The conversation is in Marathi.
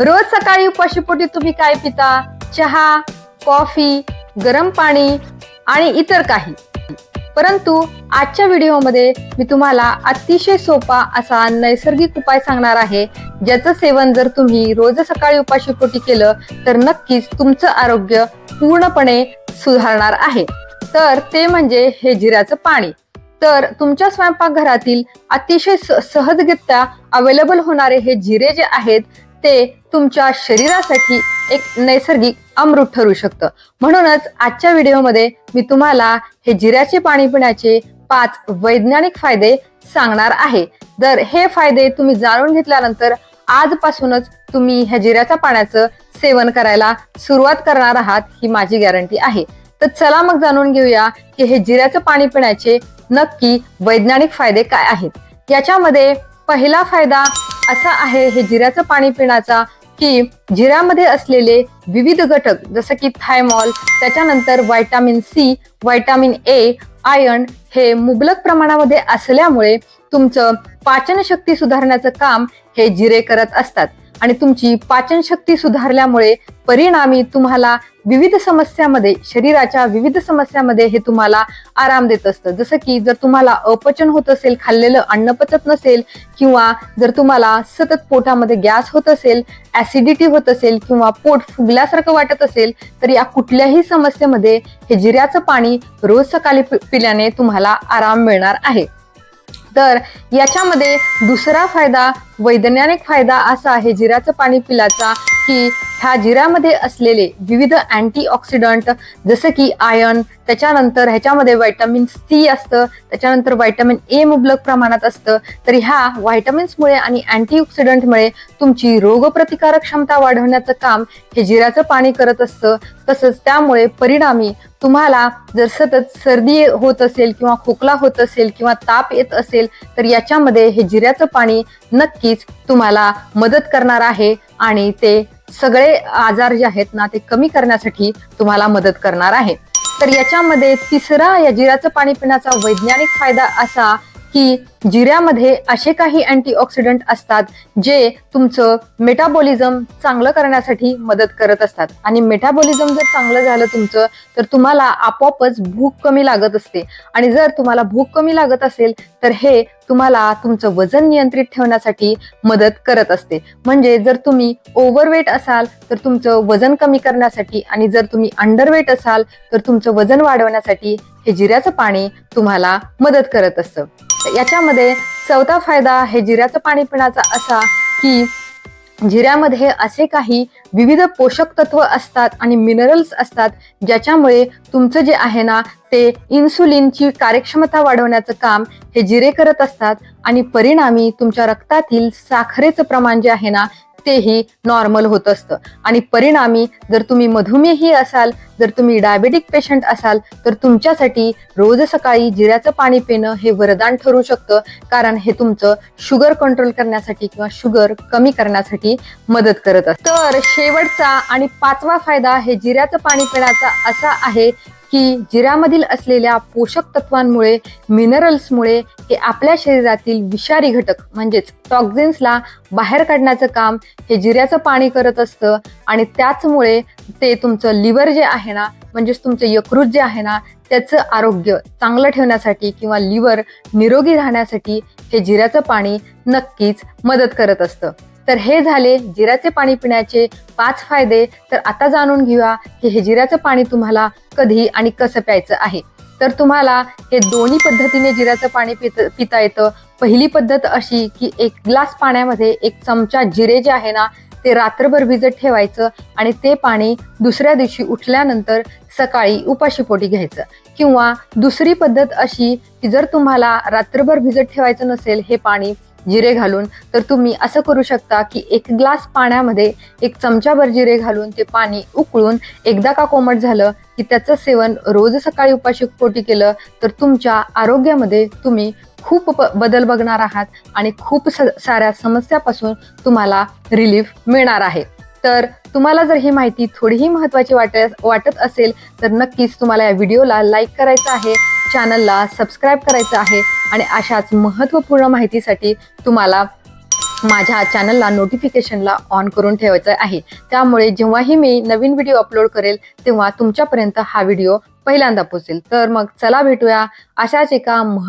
रोज सकाळी उपाशीपोटी तुम्ही काय पिता? चहा कॉफी गरम पाणी आणि इतर काही. परंतु आजच्या व्हिडिओमध्ये मी तुम्हाला अतिशय सोपा असा नैसर्गिक उपाय सांगणार आहे ज्याचं सेवन जर तुम्ही रोज सकाळी उपाशीपोटी केलं तर नक्कीच तुमचं आरोग्य पूर्णपणे सुधारणार आहे. तर ते म्हणजे हे जिऱ्याचं पाणी. तर तुमच्या स्वयंपाकघरातील अतिशय स- अवेलेबल होणारे हे जिरे जे आहेत ते तुमच्या शरीरासाठी एक नैसर्गिक अमृत ठरू शकतं. म्हणूनच आजच्या व्हिडिओमध्ये मी तुम्हाला हे जिऱ्याचे पाणी पिण्याचे पाच वैज्ञानिक फायदे सांगणार आहे. तर हे फायदे तुम्ही जाणून घेतल्यानंतर आजपासूनच तुम्ही ह्या जिऱ्याच्या पाण्याचं सेवन करायला सुरुवात करणार आहात ही माझी गॅरंटी आहे. तर चला मग जाणून घेऊया की हे जिऱ्याचं पाणी पिण्याचे नक्की वैज्ञानिक फायदे काय आहेत. याच्यामध्ये पहिला फायदा असा आहे हे जिऱ्याचं पाणी पिण्याचा की जिऱ्यामध्ये असलेले विविध घटक जसं की थायमॉल त्याच्यानंतर vitamin C vitamin A iron हे मुबलक प्रमाणामध्ये असल्यामुळे तुमचं पाचनशक्ती सुधारण्याचं काम हे जिरे करत असतात. आणि तुमची पाचनशक्ती सुधारल्यामुळे परिणामी तुम्हाला विविध समस्यामध्ये शरीराच्या विविध समस्यामध्ये हे तुम्हाला आराम देत असतं. जसं की जर तुम्हाला अपचन होत असेल खाल्लेलं अन्न पचत नसेल किंवा जर तुम्हाला सतत पोटामध्ये गॅस होत असेल ऍसिडिटी होत असेल किंवा पोट फुगल्यासारखं वाटत असेल तर या कुठल्याही समस्येमध्ये हे जिऱ्याचं पाणी रोज सकाळी पि- पिल्याने तुम्हाला आराम मिळणार आहे. तर याच्यामध्ये दुसरा फायदा वैज्ञानिक फायदा असा आहे जिऱ्याचं पाणी पिलाचा की ह्या जिऱ्यामध्ये असलेले विविध अँटीऑक्सिडंट जसं की आयर्न त्याच्यानंतर ह्याच्यामध्ये व्हायटामिन सी असतं त्याच्यानंतर व्हायटामिन ए मुबलक प्रमाणात असतं. तर ह्या व्हायटामिन्समुळे आणि अँटीऑक्सिडंटमुळे तुमची रोगप्रतिकारक क्षमता वाढवण्याचं काम हे जिऱ्याचं पाणी करत असतं. तसंच त्यामुळे परिणामी तुम्हाला जर सतत सर्दी होत असेल किंवा खोकला होत असेल किंवा ताप येत असेल तर याच्यामध्ये हे जिऱ्याचं पाणी नक्कीच तुम्हाला मदत करणार आहे आणि ते सगळे आजार जे आहेत ना ते कमी करण्यासाठी तुम्हाला मदत करणार आहे. तर याच्यामध्ये तिसरा या जिऱ्याचं पाणी पिण्याचा वैज्ञानिक फायदा असा की जिऱ्यामध्ये असे काही अँटीऑक्सिडंट असतात जे तुमचं मेटाबॉलिझम चांगलं करण्यासाठी मदत करत असतात. आणि मेटाबॉलिझम जर चांगलं झालं तुमचं तर तुम्हाला आपोआपच भूक कमी लागत असते. आणि जर तुम्हाला भूक कमी लागत असेल तर हे तुम्हाला तुमचं वजन नियंत्रित ठेवण्यासाठी मदत करत असते. म्हणजे जर तुम्ही ओव्हरवेट असाल तर तुमचं वजन कमी करण्यासाठी आणि जर तुम्ही अंडरवेट असाल तर तुमचं वजन वाढवण्यासाठी हे जिऱ्याचं पाणी तुम्हाला मदत करत असतं. याच्यामध्ये चौथा फायदा हे जिऱ्याचं पाणी पिण्याचा असा की जिऱ्यामध्ये असे काही विविध पोषक तत्व असतात आणि मिनरल्स असतात ज्याच्यामुळे तुमचं जे आहे ना ते इन्सुलिनची कार्यक्षमता वाढवण्याचं काम हे जिरे करत असतात आणि परिणामी तुमच्या रक्तातील साखरेचं प्रमाण जे आहे ना तेही नॉर्मल होत असतं. आणि परिणामी जर तुम्ही मधुमेही असाल जर तुम्ही डायबेटिक पेशंट असाल तर तुमच्यासाठी रोज सकाळी जिऱ्याचं पाणी पिणं हे वरदान ठरू शकतं. कारण हे तुमचं शुगर कंट्रोल करण्यासाठी किंवा शुगर कमी करण्यासाठी मदत करत असतं. तर शेवटचा आणि पाचवा फायदा हे जिऱ्याचं पाणी पिण्याचा असा आहे की जिऱ्यामधील असलेल्या पोषक तत्वांमुळे मिनरल्समुळे हे आपल्या शरीरातील विषारी घटक म्हणजेच टॉक्झिन्सला बाहेर काढण्याचं काम हे जिऱ्याचं पाणी करत असतं आणि त्याचमुळे ते तुमचं लिव्हर जे आहे ना म्हणजेच तुमचं यकृत जे आहे ना त्याचं आरोग्य चांगलं ठेवण्यासाठी किंवा लिव्हर निरोगी राहण्यासाठी हे जिऱ्याचं पाणी नक्कीच मदत करत असतं. तर हे झाले जिऱ्याचे पाणी पिण्याचे पाच फायदे. तर आता जाणून घेऊया की हे जिऱ्याचं पाणी तुम्हाला कधी आणि कसं प्यायचं आहे. तर तुम्हाला हे दोन्ही पद्धतीने जिऱ्याचं पाणी पित पिता येतं. पहिली पद्धत अशी की एक ग्लास पाण्यामध्ये एक चमचा जिरे जे आहे ना ते रात्रभर भिजत ठेवायचं आणि ते पाणी दुसऱ्या दिवशी उठल्यानंतर सकाळी उपाशीपोटी घ्यायचं. किंवा दुसरी पद्धत अशी की जर तुम्हाला रात्रभर भिजत ठेवायचं नसेल हे पाणी जिरे घालून तर तुम्ही असं करू शकता की एक ग्लास पाण्यामध्ये एक चमचाभर जिरे घालून ते पाणी उकळून एकदा का कोमट झालं की त्याचं सेवन रोज सकाळी उपाशी पोटी केलं तर तुमच्या आरोग्यामध्ये तुम्ही खूप बदल बघणार आहात आणि खूप स- साऱ्या समस्यापासून तुम्हाला रिलीफ मिळणार आहे. तर तुम्हाला जर ही माहिती थोडीही महत्त्वाची वाटत वाटत असेल तर नक्कीच तुम्हाला या व्हिडिओला लाईक करायचं आहे. चॅनलला सबस्क्राईब करायचं आहे आणि अशाच महत्त्वपूर्ण माहितीसाठी तुम्हाला माझ्या चॅनलला नोटिफिकेशनला ऑन करून ठेवायचं आहे. त्यामुळे जेव्हाही मी नवीन व्हिडिओ अपलोड करेल तेव्हा तुमच्यापर्यंत हा व्हिडिओ पहिल्यांदा पोचेल तर मग चला भेटूया अशाच एका मह-